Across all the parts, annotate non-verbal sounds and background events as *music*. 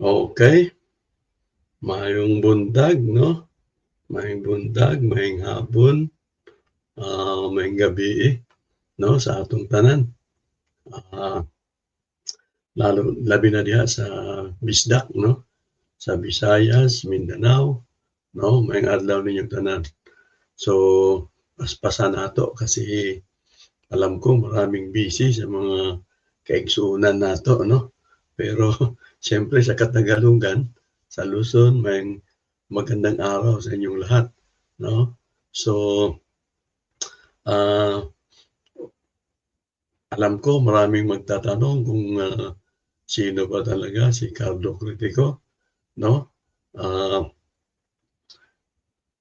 Okay. Maayong bundag 'no, maayong bundag, maayong hapon, ah, maayong gabii 'no sa atong tanan. Ah, lalo labi na diha sa Bisdak 'no, sa Visayas, Mindanao 'no, maayong adlaw ninyong tanan. So, paspasan nato kasi alam ko maraming busy sa mga kaigsuonan nato 'no. Pero siyempre sa Katagalugan, sa Luzon, maayong magandang araw sa inyong lahat 'no. So, ah, alam ko maraming magtatanong kung, ah, sino ba talaga si Carlo Critico 'no. Ah,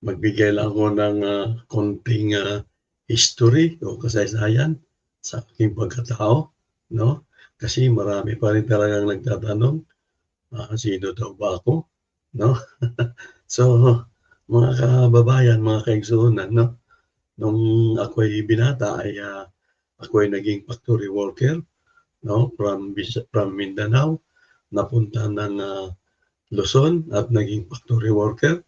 magbigay lang ako ng, ah, konting, ah, history o kasaysayan sa aking pagkatao 'no. Kasi marami pa rin talagang nagtatanong, ah, sino daw ba ako? 'no. *laughs* So, mga kababayan, mga kaigsuonan 'no, nung ako'y binata ay, ah, ako'y naging factory worker 'no, from from Mindanao, napunta ng, ah, Luzon at naging factory worker.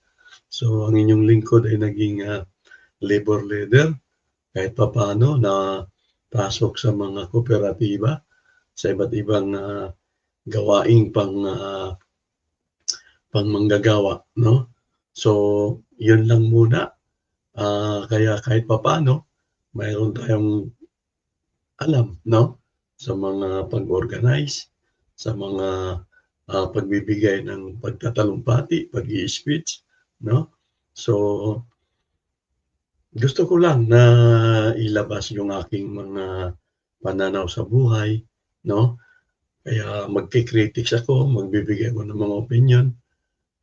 So, ang inyong lingkod ay naging, ah, labor leader. Kahit papaano napasok sa mga kooperatiba, sa iba't ibang, ah, gawaing pang, ah, pangmanggagawa 'no. So, yun lang muna, ah, kaya kahit papaano mayroon tayong alam 'no, sa mga pag-organize, sa mga, ah, pagbibigay ng pagtatalumpati, pag-i-speech 'no. So, gusto ko lang na ilabas yung aking mga pananaw sa buhay 'no. Kaya magki-critics ako, magbibigay ako ng mga opinyon,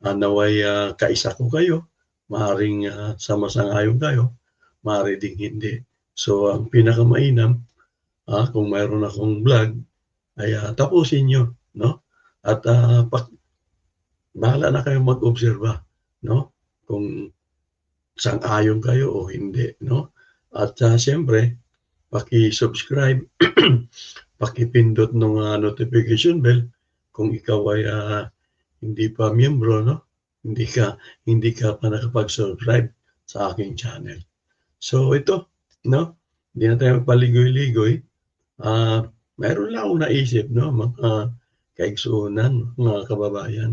ah, naway, ah, kaisa ko kayo, maaaring, ah, sama-sang-ayon kayo, maaari ding hindi. So, ang pinakamainam, ah, kung mayroon akong vlog ay, ah, tapusin niyo 'no at, ah, pak bahala na kayong mag-obserba 'no, kung sang-ayon kayo o hindi 'no. At, ah, siyempre paki-subscribe, *clears throat* pakipindot nung, ah, notification bell kung ikaw ay, ah, hindi pa miyembro 'no, hindi ka hindi ka pa nakapag-subscribe sa aking channel. So, ito 'no, hindi na tayo magpaligoy-ligoy, ah, meron lang akong naisip 'no, mga kaigsuonan, mga kababayan.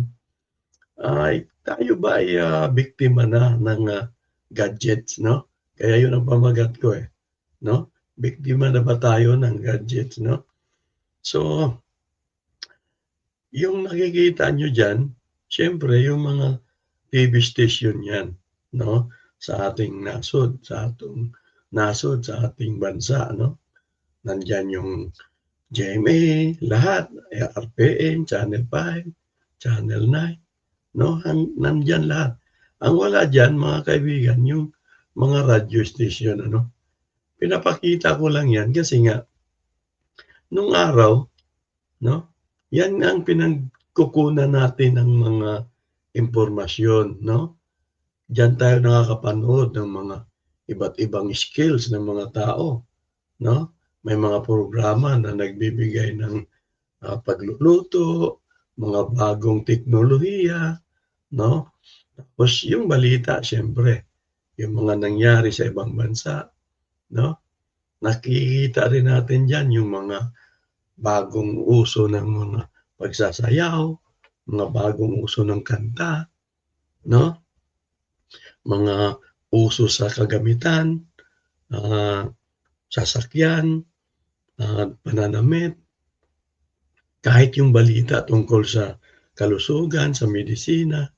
Ay, tayo ba ay, ah, biktima na ng, ah, gadgets 'no? Kaya yun ang pamagat ko, eh, 'no, biktima na ba tayo ng gadgets 'no? So yung nakikita niyo diyan, siyempre yung mga TV station yan 'no, sa ating nasod, sa atong nasod, sa ating bansa 'no. Nandiyan yung GMA, lahat, RPN, Channel 5, Channel 9 'no, han nandiyan lahat. Ang wala diyan mga kaibigan yung mga radyo station ano. Pinapakita ko lang yan kasi nga nung araw 'no, yan ang pinagkukunan natin ng mga impormasyon 'no. Diyan tayo nakakapanood ng mga iba't ibang skills ng mga tao 'no. May mga programa na nagbibigay ng, ah, pagluluto, mga bagong teknolohiya 'no. Tapos yung balita siyempre, yung mga nangyari sa ibang bansa 'no. Nakikita rin natin diyan yung mga bagong uso ng mga pagsasayaw, mga bagong uso ng kanta 'no. Mga uso sa kagamitan, ah, sasakyan, ah, pananamit. Kahit yung balita tungkol sa kalusugan, sa medisina,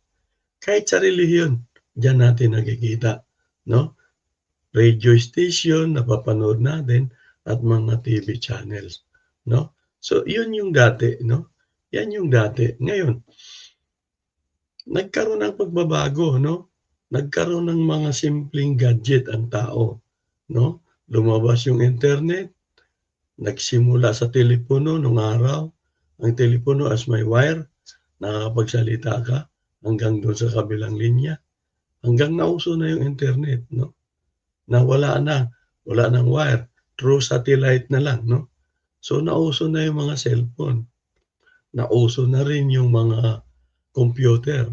kahit sa relihiyon, diyan natin nakikita 'no. Radio station napapanood natin at mga TV channels 'no. So, yun yung dati 'no, yan yung dati. Ngayon nagkaroon ng pagbabago 'no, nagkaroon ng mga simpleng gadget ang tao 'no. Lumabas yung internet, nagsimula sa telepono nung araw, ang telepono as may wire, nakakapagsalita ka hanggang dun sa kabilang linya, hanggang nauso na yung internet 'no. Na wala na, wala ng wire, through satellite na lang 'no. So, nauso na yung mga cellphone. nauso na rin yung mga computer,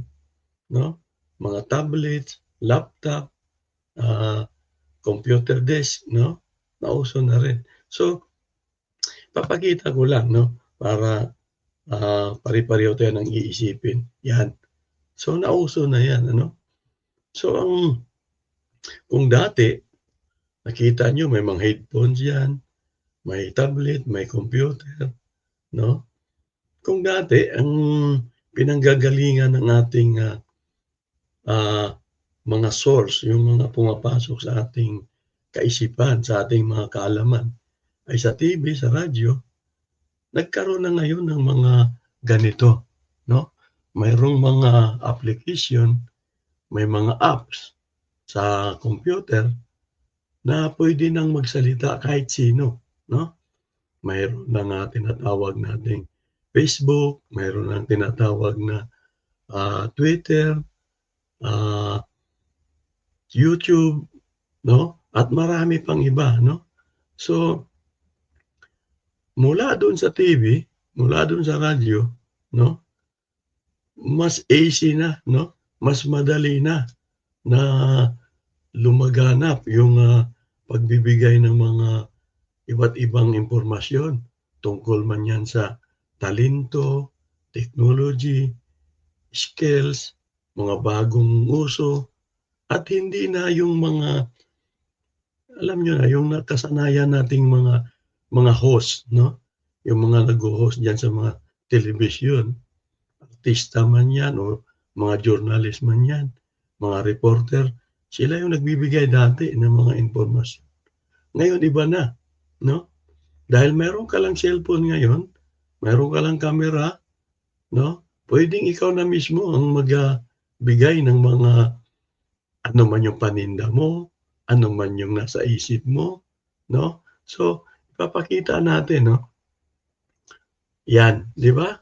no? Mga tablets, laptop, ah, computer desk, no? Nauso na rin. So, papakita ko lang, no, para, ah, pare-pareho tayo ng iisipin, 'yan. So, nauso na 'yan, ano? So, ang kung dati nakita niyo may mga headphones 'yan, may tablet, may computer, no? Kung dati ang pinanggagalingan ng ating, ah, ah, mga source, yung mga pumapasok sa ating kaisipan, sa ating mga kaalaman ay sa TV, sa radyo, nagkaroon na ngayon ng mga ganito, no? Mayroong mga application, may mga apps sa computer na puwede nang magsalita kahit sino, no? Mayroon na nga tinatawag nating Facebook, mayroon ng tinatawag na, ah, Twitter, ah, YouTube, no? At marami pang iba, no? So mula dun sa TV, mula dun sa radyo, no? Mas easy na, no? Mas madali na, na lumaganap yung, ah, pagbibigay ng mga iba't ibang impormasyon tungkol man 'yan sa talento, technology, skills, mga bagong uso, at hindi na yung mga alam niyo na, yung nakasanayan nating mga mga host, no? Yung mga nagho-host diyan sa mga telebisyon, artista man 'yan o mga journalist man 'yan, mga reporter, sila yung nagbibigay dati ng mga impormasyon. Ngayon iba na, no? Dahil meron ka lang cellphone ngayon, meron ka lang kamera, no? Puwedeng ikaw na mismo ang mag ah, bigay ng mga ano man yung paninda mo, ano man yung nasa isip mo, no? So, ipapakita natin, no? 'Yan, 'di ba?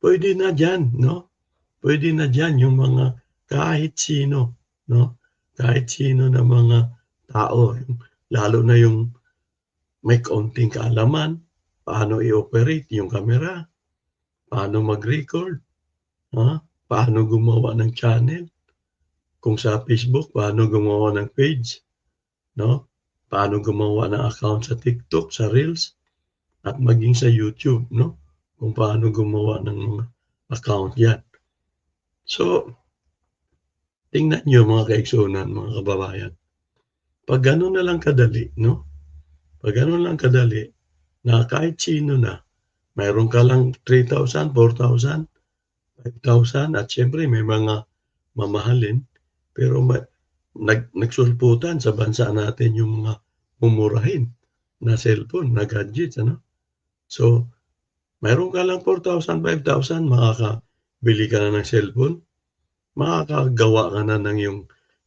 Puwede na diyan, no? Puwede na diyan yung mga kahit sino, no? Kahit sino na mga tao, lalo na yung may kaunting kaalaman, paano i-operate yung kamera, paano mag-record, ha? Paano gumawa ng channel, kung sa Facebook, paano gumawa ng page, no? Paano gumawa ng account sa TikTok, sa Reels, at maging sa YouTube, no? Kung paano gumawa ng account 'yan. So tingnan niyo mga kaigsunan, mga kababayan. 'Pag gano'n na lang kadali, no? 'Pag gano'n lang kadali na kahit sino na, mayroon ka lang 3,000, 4,000, 5,000 at siyempre may mga mamahalin, pero ma nag nagsulputan sa bansa natin yung mga mumurahin na cellphone, na gadgets, ano? So, mayroon ka lang 4,000, 5,000, makakabili ka na ng cellphone, makakagawa ka na ng iyong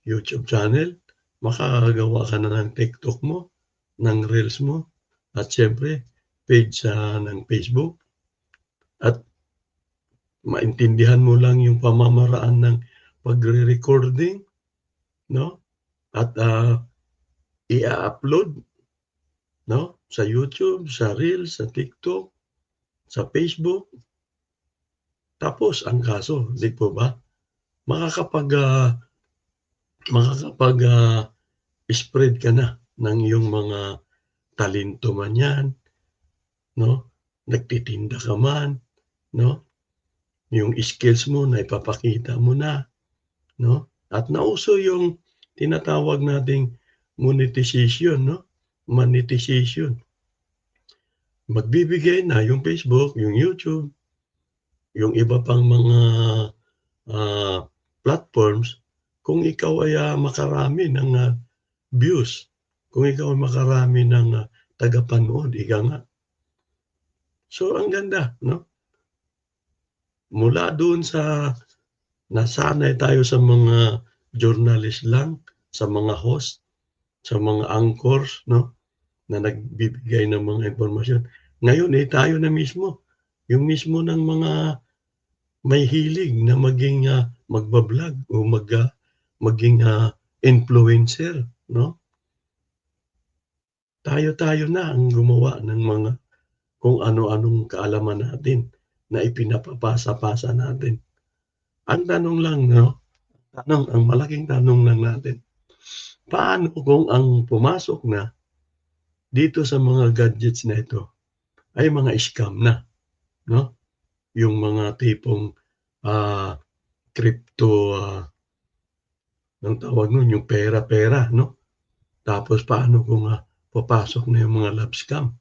YouTube channel, makakagawa ka na ng TikTok mo, ng Reels mo, at siyempre page sa ng Facebook. At maintindihan mo lang yung pamamaraan ng pagre-recording, no? At, ah, i-a-upload, no? Sa YouTube, sa Reels, sa TikTok, sa Facebook. Tapos ang kaso, 'di po ba? Makakapag, ah, makakapag, ah, spread ka na ng iyong mga talento man 'yan, no? Nagtitinda ka man, no? Yung skills mo naipapakita mo na, no? At nauso yung tinatawag nating monetization, no? Monetization. Magbibigay na yung Facebook, yung YouTube, yung iba pang mga, ah, platforms kung ikaw ay, ah, makarami ng, ah, views, kung ikaw makarami ng, ah, tagapanood, ika nga. So ang ganda, no? Mula dun sa nasanay tayo sa mga journalist lang, sa mga host, sa mga anchors, no? Na nagbibigay ng mga impormasyon. Ngayon, eh, tayo na mismo, yung mismo ng mga may hilig na maging, ah, magba-vlog o mag, ah, maging, ah, influencer, no? Tayo-tayo na ang gumawa ng mga kung ano-anong kaalaman natin na ipinapapasa-pasa natin. Ang tanong lang 'no, tanong ang malaking tanong lang natin, paano kung ang pumasok na dito sa mga gadgets na ito ay mga scam na, 'no? Yung mga tipong, ah, crypto, ah anong tawag nun, yung pera-pera 'no? Tapos paano kung, ah, papasok na yung mga scam?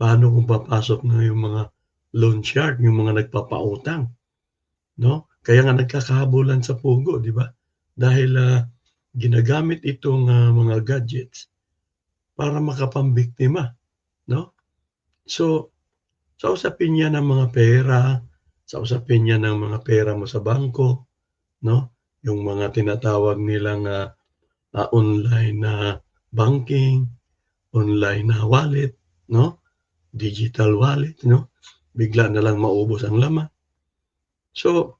Paano kung papasok na yung mga loan shark, yung mga nagpapautang, 'no? Kaya nga nagkakahabulan sa pugo, 'di ba? Dahil, ah, ginagamit itong, ah, mga gadgets para makapambiktima, 'no? So, sa usapin niya ng mga pera, sa usapin niya ng mga pera mo sa bangko, 'no? Yung mga tinatawag nilang, ah, ah, online na banking, online na wallet, 'no? Digital wallet, 'no? Bigla na lang maubos ang laman. So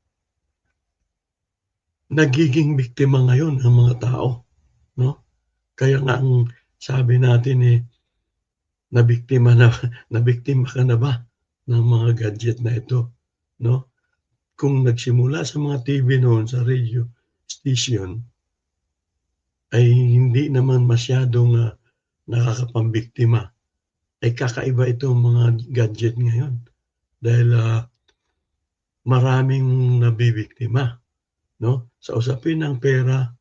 nagiging biktima ngayon ang mga tao, 'no? Kaya nga ang sabi natin, eh, nabiktima na *laughs* nabiktima ka na ba ng mga gadget na ito, 'no? Kung nagsimula sa mga TV noon, sa radio station ay hindi naman masyadong, ah, nakakapambiktima, ay kakaiba itong mga gadget ngayon dahil, ah, maraming nabibiktima, 'no? Sa usapin ng pera,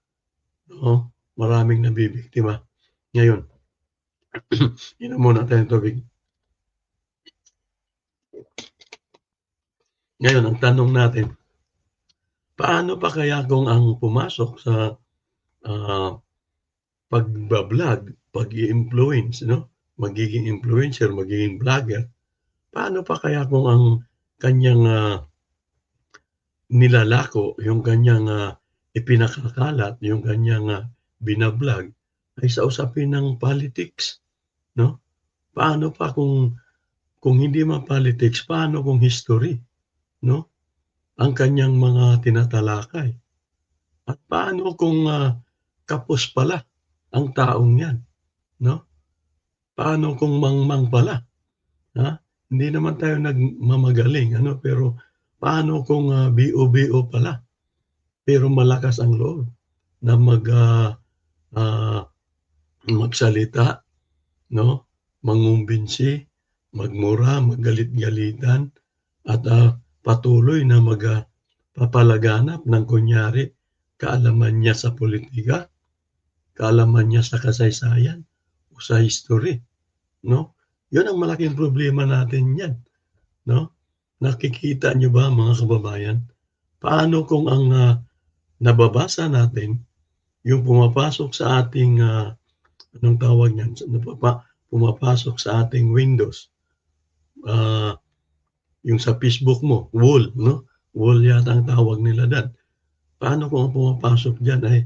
'no, maraming nabibiktima. Ngayon *clears throat* inom muna tayo ng tubig. Ngayon ang tanong natin, paano pa kaya kung ang pumasok sa, ah, pagba-vlog, pag-i-influence 'no, magiging influencer, magiging vlogger, paano pa kaya kung ang kanyang, ah, nilalako, yung kanyang, ah, ipinakakalat, yung kanyang, ah, bina-vlog ay sa usapin ng politics, 'no? Paano pa kung kung hindi man politics, paano kung history, 'no? Ang kanyang mga tinatalakay. At paano kung, ah, kapos pala ang taong 'yan, 'no? Paano kung mangmang pala, ha? Hindi naman tayo nagmamagaling ano, pero paano kung, ah, BO-BO pala, pero malakas ang loob na mag, ah, ah, magsalita, 'no? Mangumbinsi, magmura, magalit-galitan at, ah, patuloy na mag, ah, papalaganap ng kunyari kaalaman niya sa pulitika, kaalaman niya sa kasaysayan o sa history, 'no? 'Yun ang malaking problema natin niyan, 'no? Nakikita niyo ba mga kababayan, paano kung ang, ah, nababasa natin yung pumapasok sa ating, ah, anong tawag niyan, napapa pumapasok sa ating Windows, ah, yung sa Facebook mo, wall, 'no? Wall yata ang tawag nila diyan. Paano kung ang pumapasok diyan ay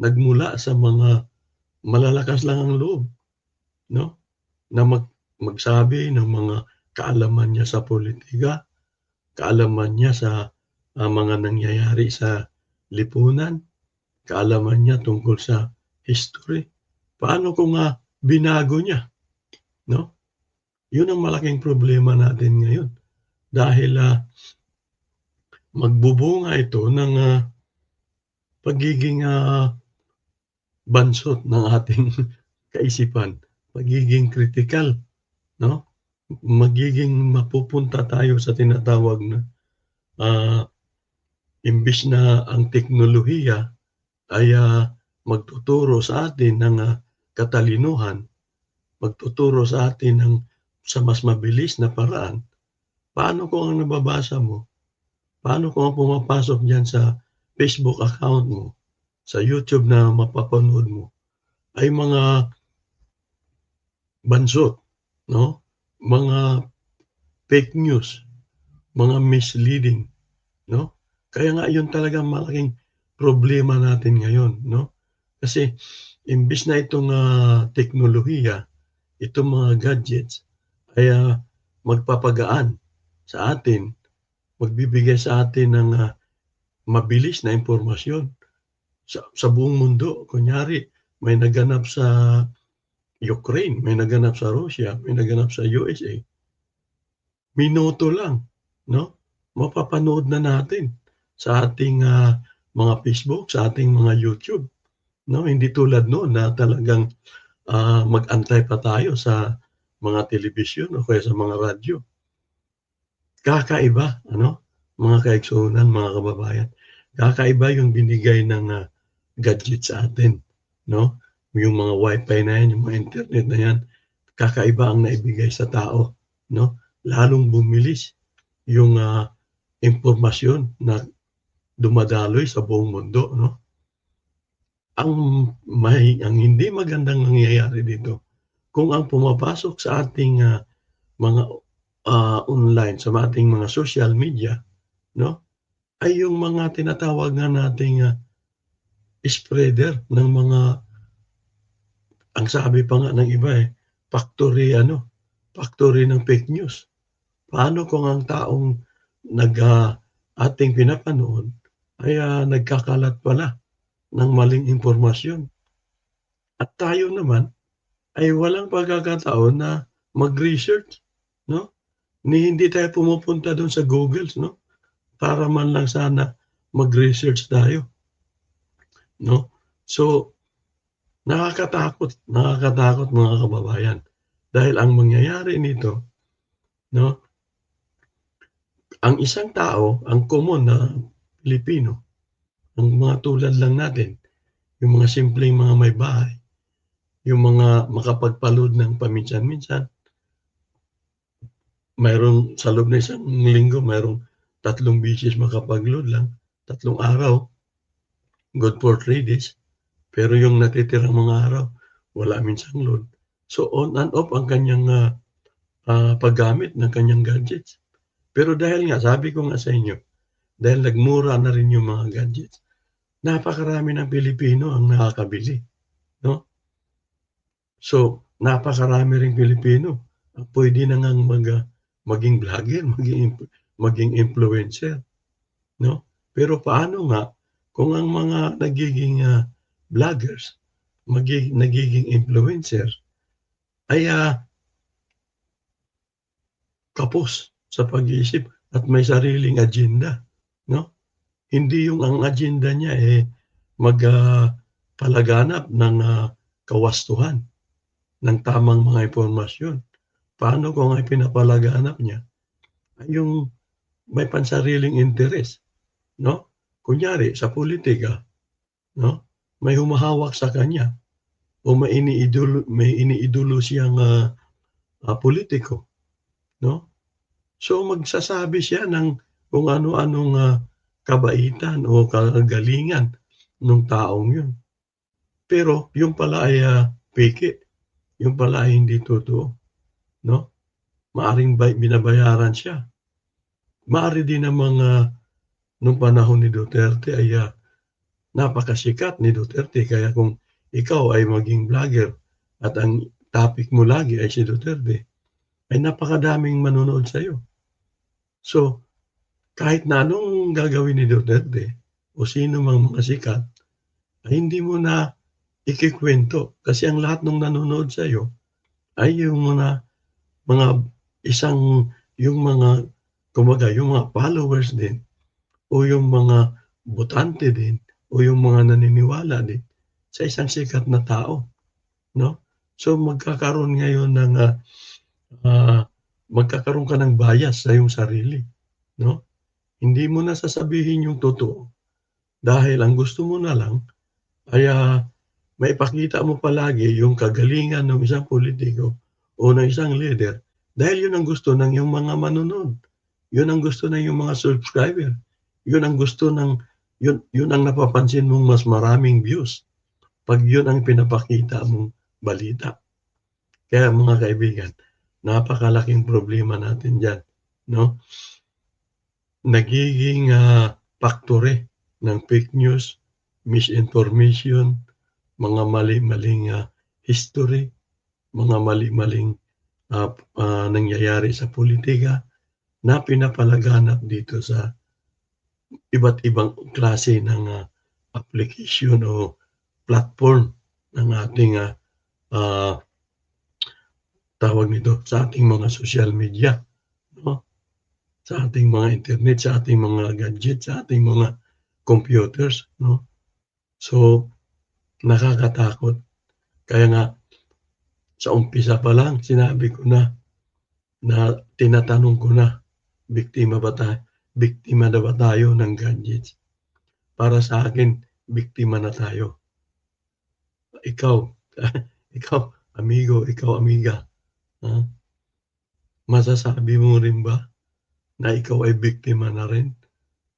nagmula sa mga malalakas lang ang loob, 'no? Na mag magsabi ng mga kaalaman niya sa pulitika, kaalaman niya sa, ah, mga nangyayari sa lipunan, kaalaman niya tungkol sa history. Paano kung, ah, binago niya, 'no? 'Yun ang malaking problema natin ngayon dahil, ah, magbubunga ito ng, ah, pagiging, ah, bansot ng ating *laughs* kaisipan, pagiging kritikal, 'no? Magiging mapupunta tayo sa tinatawag na, ah, imbes na ang teknolohiya ay, ah, magtuturo sa atin ng, ah, katalinuhan, magtuturo sa atin ng sa mas mabilis na paraan, paano kung ang nababasa mo, paano kung ang pumapasok diyan sa Facebook account mo, sa YouTube na mapapanood mo ay mga bansot, 'no? Mga fake news, mga misleading, 'no? Kaya nga 'yun talaga malaking problema natin ngayon, 'no? Kasi imbes na itong, ah, teknolohiya, itong mga gadgets ay, ah, magpapagaan sa atin, magbibigay sa atin ng, ah, mabilis na impormasyon sa sa buong mundo. Kunyari may naganap sa Ukraine, may naganap sa Russia, may naganap sa USA, minuto lang, no? Mapapanood na natin sa ating, ah, mga Facebook, sa ating mga YouTube, no? Hindi tulad noon na talagang, ah, mag-antay pa tayo sa mga telebisyon o kaya sa mga radyo. Kakaiba ano, mga kaigsunan, mga kababayan. Kakaiba yung binigay ng, ah, gadget sa atin, no? Yung mga Wi-Fi na yan, yung mga internet na yan, kakaiba ang naibigay sa tao, no? Lalong bumilis yung, ah, impormasyon na dumadaloy sa buong mundo, no? Ang may ang hindi magandang nangyayari dito, kung ang pumapasok sa ating, ah, mga, ah, online, sa ating mga social media, no, ay yung mga tinatawag nga nating, ah, spreader ng mga ang sabi pa nga ng iba, eh, factory ano, factory ng fake news. Paano kung ang taong nag, ah, ating pinapanood ay, ah, nagkakalat pala ng maling impormasyon? At tayo naman ay walang pagkakataon na mag-research, no? Ni hindi tayo pumupunta dun sa Googles, no? Para man lang sana mag-research tayo. No? So, nakakatakot, nakakatakot mga kababayan. Dahil ang mangyayari nito, no? Ang isang tao, ang common na Pilipino, ang mga tulad lang natin, yung mga simpleng mga may bahay, yung mga makapagpa-load ng paminsan-minsan. Mayroong sa loob ng isang linggo, mayroong tatlong beses makapag-load lang, tatlong araw, good for 3 days. Pero yung natitirang mga araw, wala minsang load. So on and off ang kanyang, ah, ah, paggamit ng kanyang gadgets. Pero dahil nga, sabi ko nga sa inyo, dahil nagmura na rin yung mga gadgets, napakarami ng Pilipino ang nakakabili, no? So, napakarami ring Pilipino ang puwede na ngang mag, ah, maging vlogger, *laughs* maging maging influencer, no? Pero paano nga kung ang mga nagiging, ah, vloggers, magi nagiging influencer ay, ah kapos sa pag-iisip at may sariling agenda, no? Hindi yung ang agenda niya, eh, mag, ah, palaganap ng, ah, kawastuhan ng tamang mga impormasyon. Paano kung ang pinapalaganap niya ay yung may pansariling interes, no? Kunyari sa pulitika, no? May humahawak sa kanya o may iniidolo may iniidolo siyang, ah, ah, politiko, no? So, magsasabi siya ng kung ano-anong, ah, kabaitan o kagalingan nung taong yun. Pero yun pala ay, ah, peke, yun pala ay hindi totoo, no? Maaaring bay binabayaran siya. Maaari din namang, ah, nung panahon ni Duterte ay, ah, napakasikat ni Duterte kaya kung ikaw ay maging vlogger at ang topic mo lagi ay si Duterte, ay napakadaming manonood sa'yo. So, kahit na anong gagawin ni Duterte o sino mang mga sikat, ay hindi mo na ikukuwento kasi ang lahat ng nanonood sa'yo ay yung mga mga isang yung mga kumbaga yung mga followers din o yung mga botante din o yung mga naniniwala din sa isang sikat na tao, no? So, magkakaroon ngayon ng, ah, ah, magkakaroon ka ng bias sa iyong sarili, no? Hindi mo na sasabihin yung totoo dahil ang gusto mo na lang ay, ah, maipakita mo palagi yung kagalingan ng isang politiko o ng isang leader dahil yun ang gusto ng iyong mga manonood. Yun ang gusto ng iyong mga subscriber. Yun ang gusto ng yun yun ang napapansin mong mas maraming views 'pag yun ang pinapakita mong balita. Kaya mga kaibigan, napakalaking problema natin diyan, no? Nagiging, ah, factory ng fake news, misinformation, mga mali-maling, ah, history, mga mali-maling, ah, ah, nangyayari sa pulitika na pinapalaganap dito sa iba't ibang klase ng, ah, application o platform ng ating, ah, ah, tawag nito, sa ating mga social media, no? Sa ating mga internet, sa ating mga gadget, sa ating mga computers, no? So, nakakatakot. Kaya nga, sa umpisa pa lang, sinabi ko na, na tinatanong ko na, biktima ba tayo? Biktima na ba tayo ng gadgets? Para sa akin, biktima na tayo. Ikaw, *laughs* ikaw, amigo, ikaw, amiga, ha? masasabi mo rin ba na ikaw ay biktima na rin?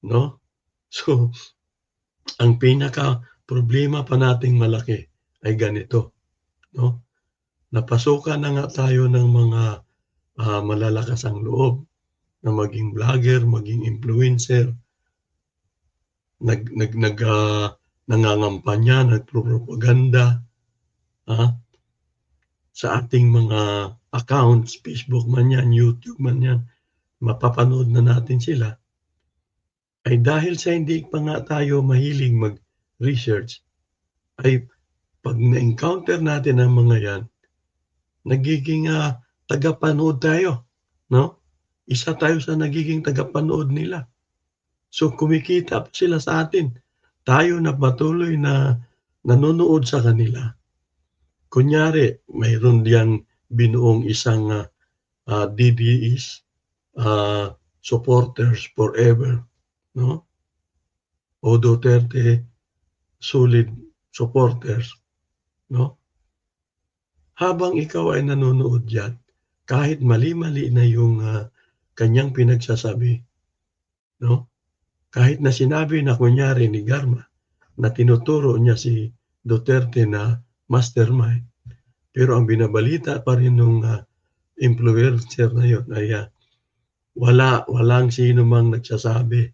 No? So, ang pinaka problema pa nating malaki ay ganito, no? Napasukan na nga tayo ng mga uh, malalakas ang loob na maging vlogger, maging influencer, nag nag nag uh, nangangampanya, nagpropaganda uh, sa ating mga accounts, Facebook man yan, YouTube man yan, mapapanood na natin sila ay dahil sa hindi pa nga tayo mahiling mag-research, ay pag na-encounter natin ang mga yan, nagiging uh, tagapanood tayo. No? Isa tayo sa nagiging tagapanood nila. So kumikita pa sila sa atin. Tayo na patuloy na nanonood sa kanila. Kunyari, mayroon diyang binuong isang uh, uh, DDEs, uh, supporters forever no? O Duterte solid supporters, no? Habang ikaw ay nanonood diyan, kahit mali-mali na yung uh, kanyang pinagsasabi, no? Kahit na sinabi na kunyari ni Garma na tinuturo niya si Duterte na mastermind, pero ang binabalita pa rin nung uh, influencer na yun ay uh, wala walang sino mang nagsasabi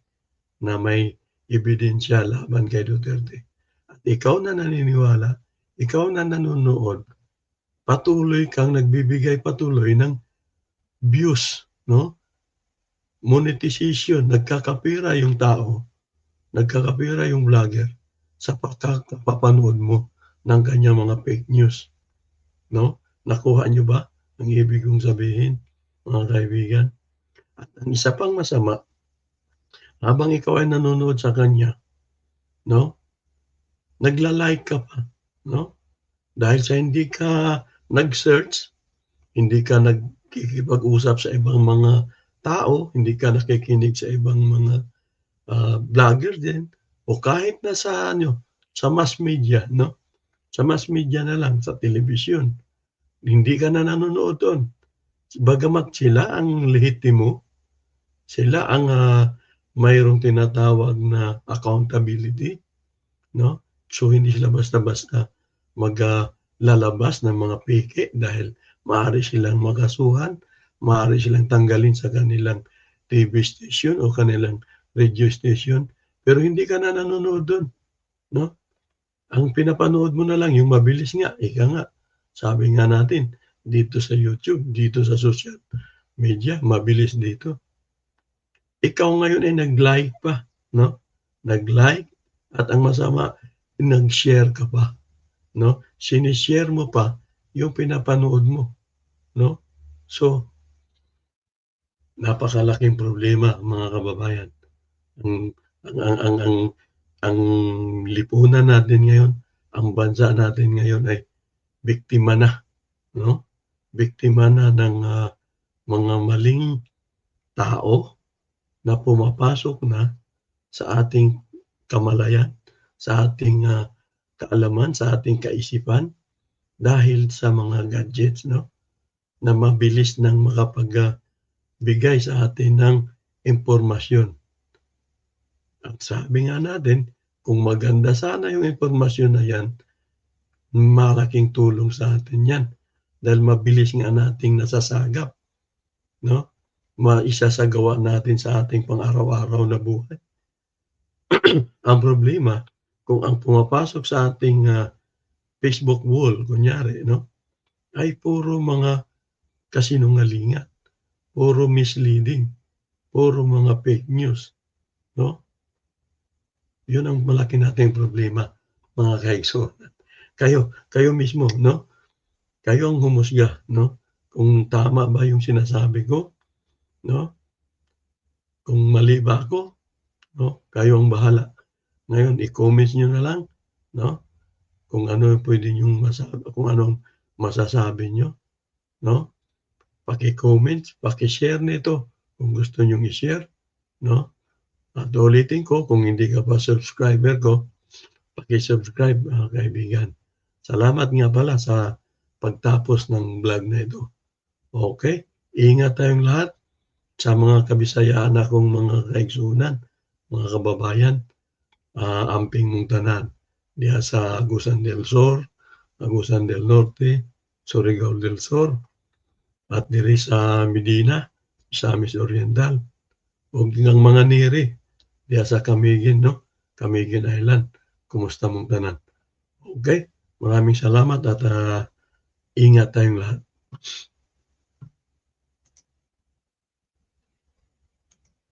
na may ebidensya laban kay Duterte. At ikaw na naniniwala, ikaw na nanonood, patuloy kang nagbibigay patuloy ng views, no? Monetization, nagkakapira yung tao, nagkakapira yung vlogger sa pagkakapanood mo ng kanyang mga fake news. No? Nakuha nyo ba ang ibig kong sabihin, mga kaibigan? At ang isa pang masama, habang ikaw ay nanonood sa kanya, no? Nagla-like ka pa, no? Dahil sa hindi ka nag-search, hindi ka nagkikipag-usap sa ibang mga tao, hindi ka nakikinig sa ibang mga uh, vlogger din, o kahit na sa ano, sa mass media, no? Sa mass media na lang, sa telebisyon. Hindi ka na nanonood doon. Bagamat sila ang lehitimo, sila ang uh, mayroong tinatawag na accountability, no? So hindi sila basta-basta maglalabas uh, ng mga peke dahil maaari silang magasuhan, maaari silang tanggalin sa kanilang TV station o kanilang radio station, pero hindi ka na nanonood doon, no? Ang pinapanood mo na lang yung mabilis nga, ika nga. Sabi nga natin, dito sa YouTube, dito sa social media, mabilis dito ikaw ngayon ay nag-like pa, no? Nag-like at ang masama, nag-share ka pa, no? Sinishare mo pa yung pinapanood mo, no? So, napakalaking problema mga kababayan. Ang ang ang ang, ang, ang lipunan natin ngayon, ang bansa natin ngayon ay biktima na, no? Biktima na ng uh, mga maling tao, na pumapasok na sa ating kamalayan, sa ating uh, kaalaman, sa ating kaisipan dahil sa mga gadgets no na mabilis nang makapagbigay sa atin ng impormasyon. At sabi nga natin, kung maganda sana yung impormasyon na yan, malaking tulong sa atin yan. Dahil mabilis nga nating nasasagap. No? maisasagawa natin sa ating pang-araw-araw na buhay. *clears throat* ang problema, kung ang pumapasok sa ating uh, Facebook wall, kunyari, no, ay puro mga kasinungalingan, puro misleading, puro mga fake news, no? Yun ang malaki nating problema, mga kaigso. Kayo, kayo mismo, no? Kayo ang humusga, no? Kung tama ba yung sinasabi ko no? Kung mali ba ako, no, kayo ang bahala. Ngayon i-comment niyo na lang, no, kung ano yung puwede niyong masabi kung anong masasabi niyo, no? Paki-comment, paki-share nito kung gusto niyong i-share, no? At uulitin ko kung hindi ka pa subscriber ko, paki-subscribe mga kaibigan. Salamat nga pala sa pagtapos ng vlog na ito. Okey, ingat tayong lahat sa mga Kabisayaan akong mga kaigsunan, mga kababayan, ah, amping mong tanan diha sa Agusan del Sur, Agusan del Norte, Surigao del Sur, at diri sa Medina, Misamis Oriental, ug ang mga niri diha sa Camiguin, no, Camiguin Island. Kumusta mong tanan? Okey, maraming salamat at, ah, ingat tayong lahat.